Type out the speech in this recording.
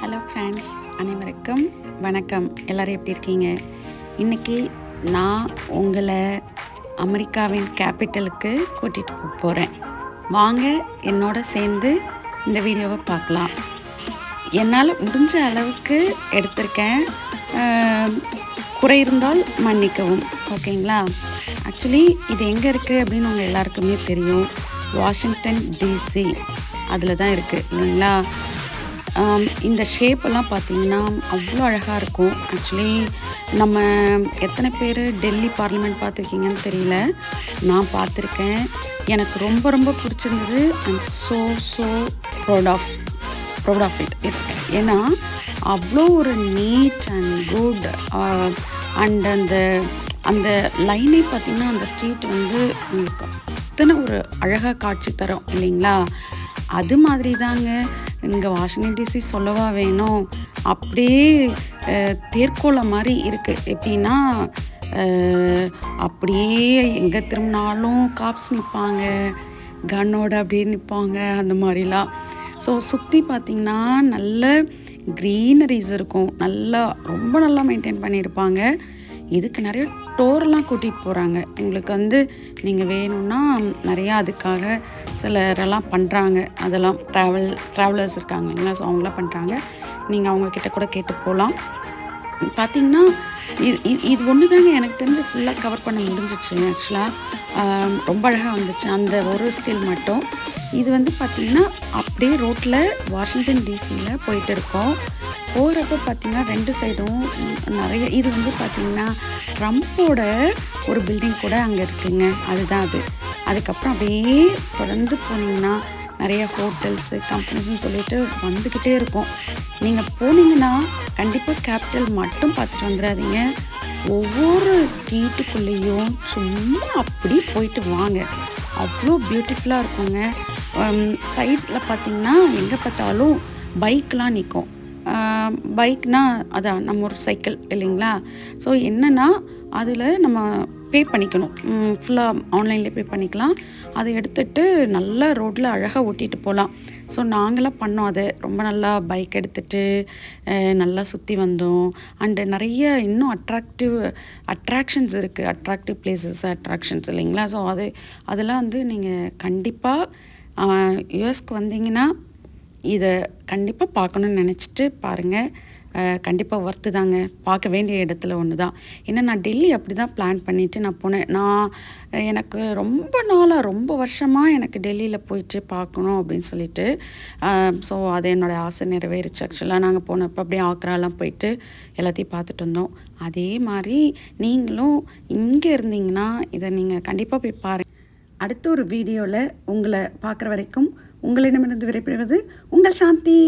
Hello friends அனைவருக்கும் வணக்கம். எல்லோரும் எப்படி இருக்கீங்க? இன்றைக்கி நான் உங்களை அமெரிக்காவின் கேபிட்டலுக்கு கூட்டிகிட்டு போகிறேன் வாங்க என்னோட சேர்ந்து இந்த வீடியோவை பார்க்கலாம். என்னால் முடிஞ்ச அளவுக்கு எடுத்திருக்கேன். குறை இருந்தால் மன்னிக்கவும். ஓகேங்களா? ஆக்சுவலி இது எங்கே இருக்குது அப்படின்னு உங்கள் எல்லாருக்குமே தெரியும். வாஷிங்டன் டிசி அதில் தான் இருக்குது இல்லைங்களா? இந்த ஷேப்பெல்லாம் பார்த்தீங்கன்னா அவ்வளோ அழகாக இருக்கும். ஆக்சுவலி நம்ம எத்தனை பேர் டெல்லி பார்லிமெண்ட் பார்த்துருக்கீங்கன்னு தெரியல. நான் பார்த்துருக்கேன். எனக்கு ரொம்ப ரொம்ப பிடிச்சிருந்தது. And so so proud of proud of it ஏன்னா அவ்வளோ ஒரு நீட் அண்ட் குட் அண்ட் அந்த அந்த லைனே பார்த்திங்கன்னா அந்த ஸ்ட்ரீட் வந்து உங்களுக்கு அத்தனை ஒரு அழகாக காட்சி தரும் இல்லைங்களா? அது மாதிரி தாங்க இங்கே வாஷிங்டன் டிசி சொல்லவா வேணும்? அப்படியே தேர்கோலை தேர்க்கோளம் மாதிரி இருக்குது எப்படின்னா அப்படியே எங்கே திரும்பினாலும் காப்ஸ் நிற்பாங்க கன்னோட அப்படியே நிற்பாங்க அந்த மாதிரிலாம். ஸோ சுற்றி பார்த்திங்கன்னா நல்ல க்ரீனரிஸ் இருக்கும். நல்லா ரொம்ப நல்லா மெயின்டைன் பண்ணியிருப்பாங்க. இதுக்கு நிறைய டோர்லாம் கூட்டிகிட்டு போகிறாங்க. உங்களுக்கு வந்து நீங்கள் வேணும்னா நிறையா அதுக்காக சிலரெல்லாம் பண்ணுறாங்க. அதெல்லாம் ட்ராவல் ட்ராவலர்ஸ் இருக்காங்க இல்லைங்களா? ஸோ அவங்களாம் பண்ணுறாங்க. நீங்கள் அவங்கக்கிட்ட கூட கேட்டு போகலாம். பார்த்தீங்கன்னா இது இது- இது ஒன்று தாங்க எனக்கு தெரிஞ்சு ஃபுல்லாக கவர் பண்ண முடிஞ்சிச்சு ஆக்சுவலாக ரொம்ப அழகாக வந்துச்சு. அந்த ஒரு ஸ்டில் மட்டும். இது வந்து பார்த்திங்கன்னா அப்படியே ரோட்டில் வாஷிங்டன் டிசியில் போயிட்டு இருக்கோம். போகிறப்ப பார்த்திங்கன்னா ரெண்டு சைடும் நிறைய இது வந்து பார்த்திங்கன்னா ட்ரம்ப்போட ஒரு பில்டிங் கூட அங்கே இருக்குங்க. அதுதான் அது. அதுக்கப்புறம் அப்படியே தொடர்ந்து போனீங்கன்னா நிறைய ஹோட்டல்ஸு கம்பெனிஸ்ன்னு சொல்லிட்டு வந்துக்கிட்டே இருக்கும். நீங்கள் போனீங்கன்னா கண்டிப்பாக கேபிட்டல் மட்டும் பார்த்துட்டு வந்துடாதீங்க. ஒவ்வொரு ஸ்ட்ரீட்டுக்குள்ளேயும் சும்மா அப்படி போயிட்டு வாங்க. அவ்வளோ பியூட்டிஃபுல்லாக இருக்குங்க. சைடில் பார்த்தீங்கன்னா எங்கே பார்த்தாலும் பைக்லாம் நிற்கும் பைக்னால் அதான் நம்ம ஒரு சைக்கிள் இல்லைங்களா? ஸோ என்னென்னா அதில் நம்ம பே பண்ணிக்கணும். ஃபுல்லாக ஆன்லைன்லேயே பே பண்ணிக்கலாம். அதை எடுத்துகிட்டு நல்லா ரோட்டில் அழகாக ஓட்டிகிட்டு போகலாம் ஸோ நாங்களாம் பண்ணோம் அதை. ரொம்ப நல்லா பைக் எடுத்துகிட்டு நல்லா சுற்றி வந்தோம். அண்டு நிறைய இன்னும் அட்ராக்டிவ் அட்ராக்ஷன்ஸ் இருக்குது அட்ராக்டிவ் பிளேசஸ் அட்ராக்ஷன்ஸ் இல்லைங்களா? ஸோ அது அதெல்லாம் வந்து நீங்கள் கண்டிப்பாக யூஎஸ்க்கு வந்தீங்கன்னா இதை கண்டிப்பாக பார்க்கணுன்னு நினச்சிட்டு பாருங்கள் கண்டிப்பாக ஒர்த்து தாங்க. பார்க்க வேண்டிய இடத்துல ஒன்று தான் ஏன்னா நான் டெல்லி அப்படி தான் பிளான் பண்ணிவிட்டு நான் போனேன். நான் எனக்கு ரொம்ப நாளாக ரொம்ப வருஷமாக எனக்கு டெல்லியில் போயிட்டு பார்க்கணும் அப்படின்னு சொல்லிட்டு ஸோ அது என்னோடய ஆசை நிறைவேறிச்சு ஆக்சுவலாக நாங்கள் போனப்போ அப்படியே ஆக்ராலாம் போயிட்டு எல்லாத்தையும் பார்த்துட்டு வந்தோம். அதே மாதிரி நீங்களும் இங்கே இருந்தீங்கன்னா இதை நீங்கள் கண்டிப்பாக போய் பாருங்கள் அடுத்த ஒரு வீடியோவில் உங்களை பார்க்குற வரைக்கும் உங்களிடமிருந்து விடைபெறுவது உங்கள் சாந்தி.